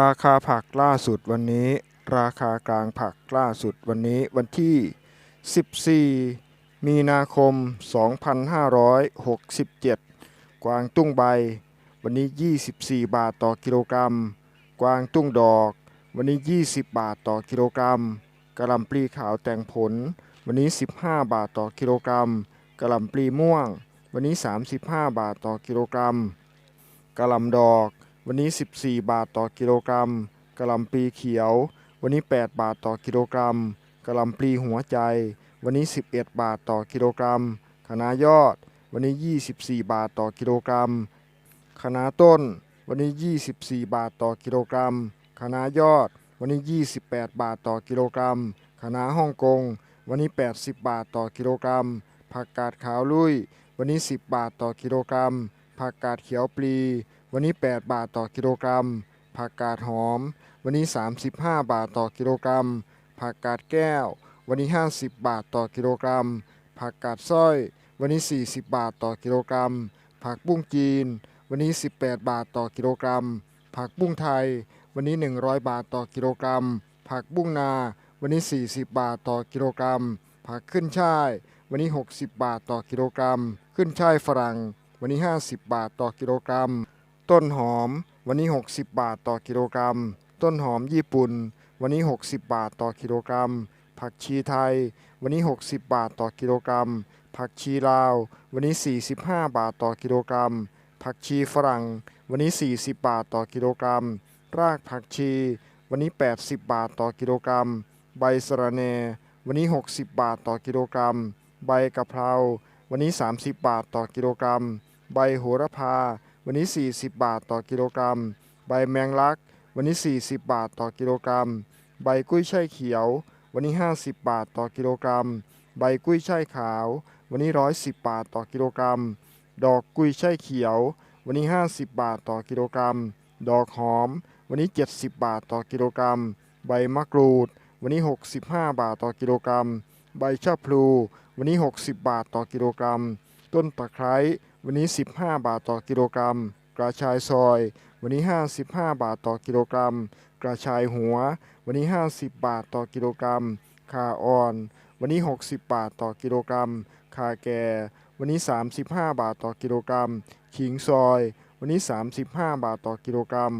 ราคาผักล่าสุดวันนี้ ราคากลางผักล่าสุดวันนี้วันที่ 14 มีนาคม 2567 กวางตุ้งใบ วันนี้ 24 บาทต่อกิโลกรัม กวางตุ้งดอก วันนี้ 20 บาทต่อกิโลกรัมกระลำปลีขาวแต่งผล วันนี้ 15 บาทต่อกิโลกรัมกระลำปลีม่วง วันนี้ 35 บาทต่อกิโลกรัมกระลำดอก วันนี้ 14 บาทต่อกิโลกรัมกะหล่ำปลีเขียว วันนี้ 8 บาทต่อกิโลกรัมกะหล่ำปลีหัวใจ วันนี้ 11 บาทต่อกิโลกรัมคะน้ายอด วันนี้ 24 บาทต่อกิโลกรัมคะน้าต้น วันนี้ 24 บาทต่อกิโลกรัมคะน้ายอด วันนี้ 28 บาทต่อกิโลกรัมคะน้าฮ่องกง วันนี้ 80 บาทต่อกิโลกรัมผักกาดขาวลุย วันนี้ 10 บาทต่อกิโลกรัม ผักกาดเขียวปลี วันนี้ 8 บาทต่อกิโลกรัม ผักกาดหอม วันนี้ 35 บาทต่อกิโลกรัม ผักกาดแก้ว วันนี้ 50 บาทต่อกิโลกรัม ผักกาดสร้อย วันนี้ 40 บาทต่อกิโลกรัม ผักบุ้งจีน วันนี้ 18 บาทต่อกิโลกรัม ผักบุ้งไทย วันนี้ 100 บาทต่อกิโลกรัม ผักบุ้งนา วันนี้ 40 บาทต่อกิโลกรัม ผักขึ้นช่าย วันนี้ 60 บาทต่อกิโลกรัม ขึ้นช่ายฝรั่ง วันนี้ 50 บาทต่อกิโลกรัม ต้นหอม วันนี้ 60 บาทต่อกิโลกรัม ต้นหอมญี่ปุ่น วันนี้ 60 บาทต่อกิโลกรัม ผักชีไทย วันนี้ 60 บาทต่อกิโลกรัม ผักชีลาว วันนี้ 45 บาทต่อกิโลกรัม ผักชีฝรั่ง วันนี้ 40 บาทต่อกิโลกรัม รากผักชี วันนี้ 80 บาทต่อกิโลกรัม ใบสะระแหน่วันนี้ 60 บาทต่อกิโลกรัม ใบกะเพรา วันนี้ 30 บาทต่อกิโลกรัม ใบโหระพา วันนี้ 40 บาทต่อกิโลกรัม ใบแมงลัก วันนี้ 40 บาทต่อกิโลกรัม ใบกุ้ยช่ายเขียว วันนี้ 50 บาทต่อกิโลกรัม ใบกุ้ยช่ายขาว วันนี้ 110 บาทต่อกิโลกรัม ดอกกุ้ยช่ายเขียว วันนี้ 50 บาทต่อกิโลกรัม ดอกหอม วันนี้ 70 บาทต่อกิโลกรัม ใบมะกรูด วันนี้ 65 บาทต่อกิโลกรัม ใบชะพลู วันนี้ 60 บาทต่อกิโลกรัม ต้นตะไคร้ วันนี้ 15 บาทต่อกิโลกรัม กระชายซอย วันนี้ 55 บาทต่อกิโลกรัม กระชายหัว วันนี้ 50 บาทต่อกิโลกรัมข่าอ่อน วันนี้ 60 บาทต่อกิโลกรัมข่าแก่ วันนี้ 35 บาทต่อกิโลกรัม ขิงซอย วันนี้ 35 บาทต่อกิโลกรัม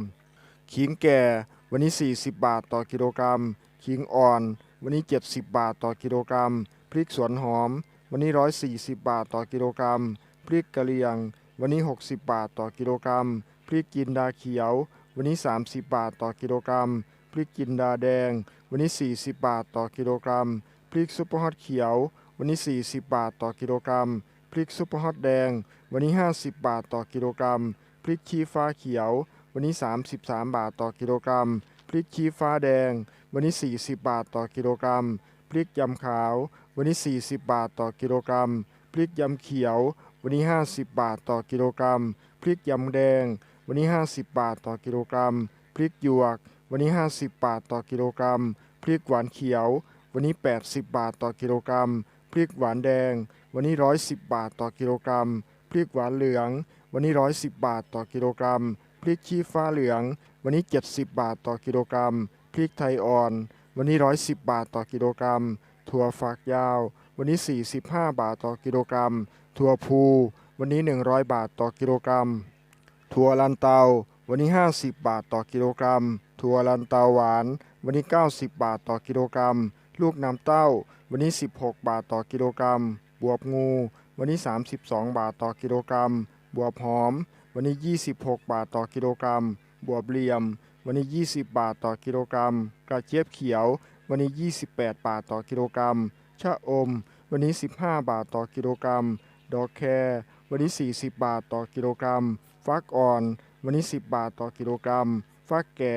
ขิงแก่ วันนี้ 40 บาทต่อกิโลกรัม ขิงอ่อน วันนี้ 70 บาทต่อกิโลกรัม พริกสวนหอม วันนี้ 140 บาทต่อกิโลกรัม พริกกะเหรี่ยง วันนี้ 60 บาทต่อกิโลกรัม พริกจินดาเขียว วันนี้ 30 บาทต่อกิโลกรัม พริกจินดาแดง วันนี้ 40 บาทต่อกิโลกรัม พริกซุปเปอร์ฮอตเขียว วันนี้ 40 บาทต่อกิโลกรัม พริกซุปเปอร์ฮอตแดง วันนี้ 50 บาทต่อกิโลกรัม พริกชี้ฟ้าเขียว วันนี้ 33 บาทต่อกิโลกรัม พริกชี้ฟ้าแดง วันนี้ 40 บาทต่อกิโลกรัม พริกยำขาว วันนี้ 40 บาทต่อกิโลกรัม พริกยำเขียว วันนี้ 50 บาทต่อกิโลกรัม พริกยำแดง วันนี้ 50 บาทต่อกิโลกรัม พริกหยวก วันนี้ 50 บาทต่อกิโลกรัม พริกหวานเขียว วันนี้ 80 บาทต่อกิโลกรัม พริกหวานแดง วันนี้ 110 บาทต่อกิโลกรัม พริกหวานเหลือง วันนี้ 110 บาทต่อกิโลกรัม พริกชี้ฟ้าเหลือง วันนี้ 70 บาทต่อกิโลกรัม พริกไทยอ่อน วันนี้ 110 บาทต่อกิโลกรัม ถั่วฝักยาว วันนี้ 45 บาทต่อกิโลกรัม ถั่วพูวันนี้ 100 บาทต่อกิโลกรัม ถั่วลันเตาวันนี้ 50 บาทต่อกิโลกรัม ถั่วลันเตาหวาน วันนี้ 90 บาทต่อกิโลกรัม ลูกน้ำเต้า วันนี้ 16 บาทต่อกิโลกรัม บวบงู วันนี้ 32 บาทต่อกิโลกรัม บวบหอม วันนี้ 26 บาทต่อกิโลกรัม บวบเหลี่ยม วันนี้ 20 บาทต่อกิโลกรัม กระเจี๊ยบเขียว วันนี้ 28 บาทต่อกิโลกรัม ชะอม วันนี้ 15 บาทต่อกิโลกรัม ดอกแครวันนี้ 40 บาทต่อกิโลกรัม ฟักอ่อน วันนี้ 10 บาทต่อกิโลกรัม ฟักแก่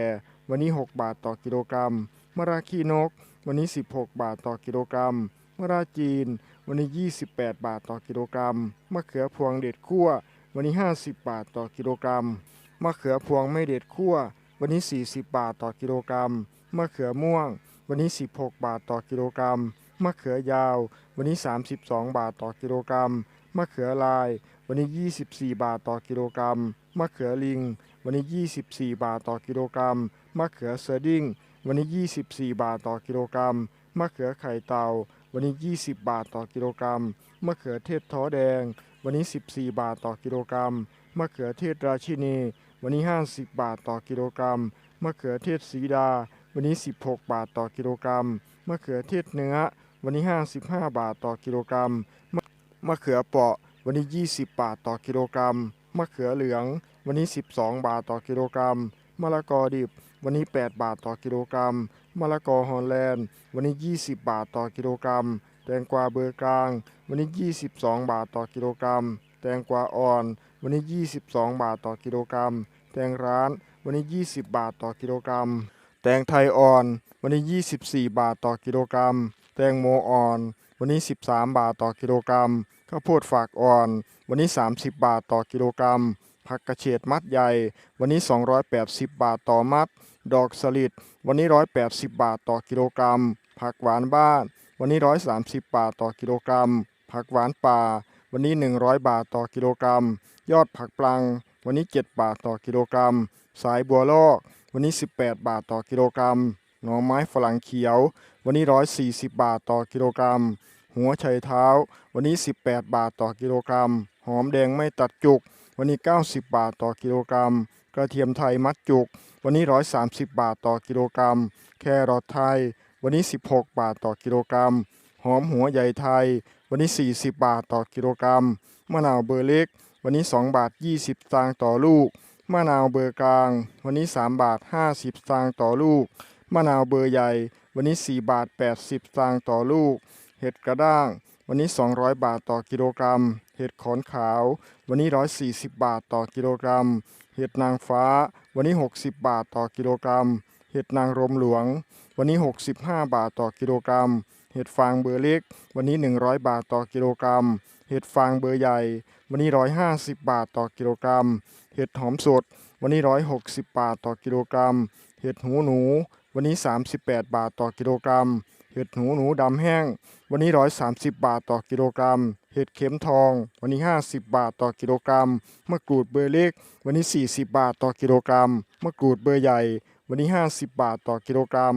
วันนี้ 6 บาทต่อกิโลกรัมมะระขี้นก วันนี้ 16 บาทต่อกิโลกรัมมะระจีน วันนี้ 28 บาทต่อกิโลกรัม มะเขือพวงเด็ดคั่ววันนี้ 50 บาทต่อกิโลกรัม มะเขือพวงไม่เด็ดคั่ววันนี้ 40 บาทต่อกิโลกรัม มะเขือม่วง วันนี้ 16 บาทต่อกิโลกรัม มะเขือยาว วันนี้ 32 บาทต่อกิโลกรัม มะเขือลาย วันนี้ 24 บาทต่อกิโลกรัม มะเขือลิง วันนี้ 24 บาทต่อกิโลกรัม มะเขือเซอร์ดิ้ง วันนี้ 24 บาทต่อกิโลกรัม มะเขือไข่เต่า วันนี้ 20 บาทต่อกิโลกรัม มะเขือเทศท้อแดง วันนี้ 14 บาทต่อกิโลกรัม มะเขือเทศราชินี วันนี้ 50 บาทต่อกิโลกรัม มะเขือเทศสีดา วันนี้ 16 บาทต่อกิโลกรัม มะเขือเทศเนื้อ วันนี้ 55 บาทต่อกิโลกรัม มะเขือเปราะวันนี้ 20 บาทต่อกิโลกรัม มะเขือเหลือง วันนี้ 12 บาทต่อกิโลกรัม มะละกอดิบ วันนี้ 8 บาทต่อกิโลกรัม มะละกอฮอลแลนด์ วันนี้ 20 บาทต่อกิโลกรัม แตงกวาเบอร์กลาง วันนี้ 22 บาทต่อกิโลกรัม แตงกวาอ่อน วันนี้ 22 บาทต่อกิโลกรัม แตงร้าน วันนี้ 20 บาทต่อกิโลกรัม แตงไทยอ่อน วันนี้ 24 บาทต่อกิโลกรัม แตงโมอ่อน วันนี้ 13 บาทต่อกิโลกรัม ข้าวโพดฝากอ่อน วันนี้ 30 บาทต่อกิโลกรัม ผักกระเฉดมัดใหญ่ วันนี้ 280 บาทต่อมัด ดอกสลิด วันนี้ 180 บาทต่อกิโลกรัม ผักหวานบ้าน วันนี้ 130 บาทต่อกิโลกรัม ผักหวานป่า วันนี้ 100 บาทต่อกิโลกรัม ยอดผักปลัง วันนี้ 7 บาทต่อกิโลกรัม สายบัวลอก วันนี้ 18 บาทต่อกิโลกรัม หน่อไม้ฝรั่งเขียว วันนี้ 140 บาทต่อกิโลกรัม หัวไชเท้า วันนี้ 18 บาทต่อกิโลกรัม หอมแดงไม่ตัดจุก วันนี้ 90 บาทต่อกิโลกรัม กระเทียมไทยมัดจุก วันนี้ 130 บาทต่อกิโลกรัม แครอทไทย วันนี้ 16 บาทต่อกิโลกรัม หอมหัวใหญ่ไทย วันนี้ 40 บาทต่อกิโลกรัม มะนาวเบอร์เล็ก วันนี้ 2 บาท 20สตางค์ต่อลูก มะนาวเบอร์กลาง วันนี้ 3 บาท 50สตางค์ต่อลูก มะนาวเบอร์ใหญ่ วันนี้ 4 บาท 80สตางค์ต่อลูก ห็ดกระด้าง วันนี้ 200 บาทต่อกิโลกรัม เห็ดขอนขาว วันนี้ 140 บาทต่อกิโลกรัม เห็ดนางฟ้า วันนี้ 60 บาทต่อกิโลกรัม เห็ดนางรมหลวง วันนี้ 65 บาทต่อกิโลกรัม เห็ดฟางเบอร์เล็ก วันนี้ 100 บาทต่อกิโลกรัม เห็ดฟางเบอร์ใหญ่ วันนี้ 150 บาทต่อกิโลกรัม เห็ดหอมสด วันนี้ 160 บาทต่อกิโลกรัม เห็ดหูหนู วันนี้ 38 บาทต่อกิโลกรัม เห็ดหูหนูดำแห้ง วันนี้ 130 บาทต่อกิโลกรัม เห็ดเข็มทอง วันนี้ 50 บาทต่อกิโลกรัมมะกรูดเบอร์เล็ก วันนี้ 40 บาทต่อกิโลกรัมมะกรูดเบอร์ใหญ่ วันนี้ 50 บาทต่อกิโลกรัม